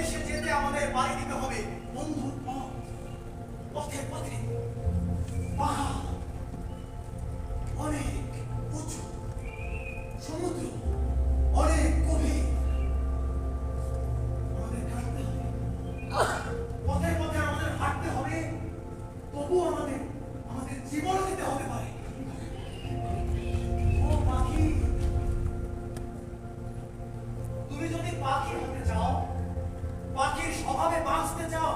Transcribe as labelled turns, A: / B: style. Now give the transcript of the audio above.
A: দেশে যেতে আমাদের বাড়ি দিতে হবে। বন্ধুর পথে আমাদের আমাদের জীবনও দিতে হতে পারে। পাখি, তুমি যদি পাখি হতে চাও, পাখির স্বভাবে বাঁচতে চাও